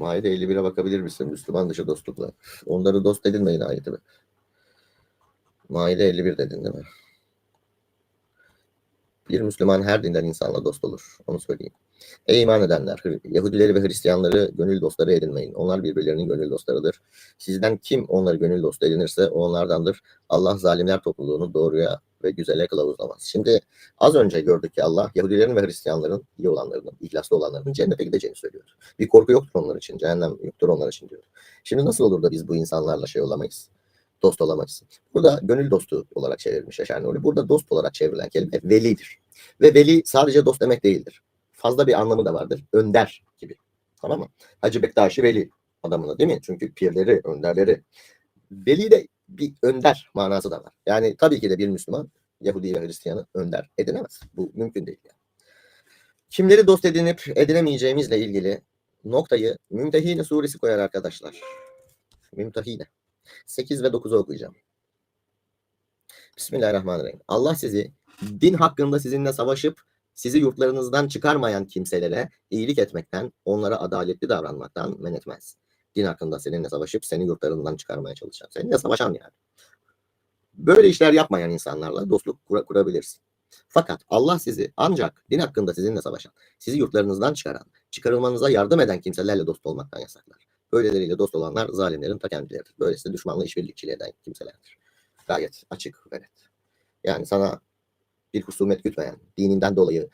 Maide 51'e bakabilir misin? Müslüman dışı dostlukla. Onları dost edinmeyin ayeti mi? Maide 51 dedin değil mi? Bir Müslüman her dinden insanla dost olur. Onu söyleyeyim. Ey iman edenler! Yahudileri ve Hristiyanları gönül dostları edinmeyin. Onlar birbirlerinin gönül dostlarıdır. Sizden kim onları gönül dostu edinirse o onlardandır. Allah zalimler topluluğunu doğruya ve güzele kılavuzlamaz. Şimdi az önce gördük ki Allah Yahudilerin ve Hristiyanların iyi olanlarının, ihlaslı olanlarının cennete gideceğini söylüyor. Bir korku yoktur onlar için. Cehennem yoktur onlar için diyor. Şimdi nasıl olur da biz bu insanlarla şey olamayız? Dost olamayız. Burada gönül dostu olarak çevrilmiş Yaşar Nuri. Burada dost olarak çevrilen kelime velidir. Ve veli sadece dost demek değildir. Fazla bir anlamı da vardır. Önder gibi. Tamam mı? Hacı Bektaşi veli adamına değil mi? Çünkü pirleri, önderleri. Veli de bir önder manası da var. Yani tabii ki de bir Müslüman Yahudi ve Hristiyanı önder edinemez. Bu mümkün değil. Yani. Kimleri dost edinip edinemeyeceğimizle ilgili noktayı Mümtehine suresi koyar arkadaşlar. Mümtehine. 8 ve 9'u okuyacağım. Bismillahirrahmanirrahim. Allah sizi din hakkında sizinle savaşıp sizi yurtlarınızdan çıkarmayan kimselere iyilik etmekten, onlara adaletli davranmaktan men etmez. Din hakkında seninle savaşıp seni yurtlarından çıkarmaya çalışan, seninle savaşan yani. Böyle işler yapmayan insanlarla dostluk kura- kurabilirsin. Fakat Allah sizi ancak din hakkında sizinle savaşan, sizi yurtlarınızdan çıkaran, çıkarılmanıza yardım eden kimselerle dost olmaktan yasaklar. Böyleleriyle dost olanlar zalimlerin ta kendileridir. Böylesi düşmanla işbirlikçiliği eden kimselerdir. Gayet açık ve net. Yani sana bir husumet gütmeyen, dininden dolayı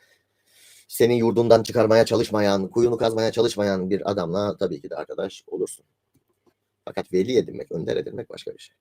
seni yurdundan çıkarmaya çalışmayan, kuyunu kazmaya çalışmayan bir adamla tabii ki de arkadaş olursun. Fakat veli edinmek, önder edinmek başka bir şey.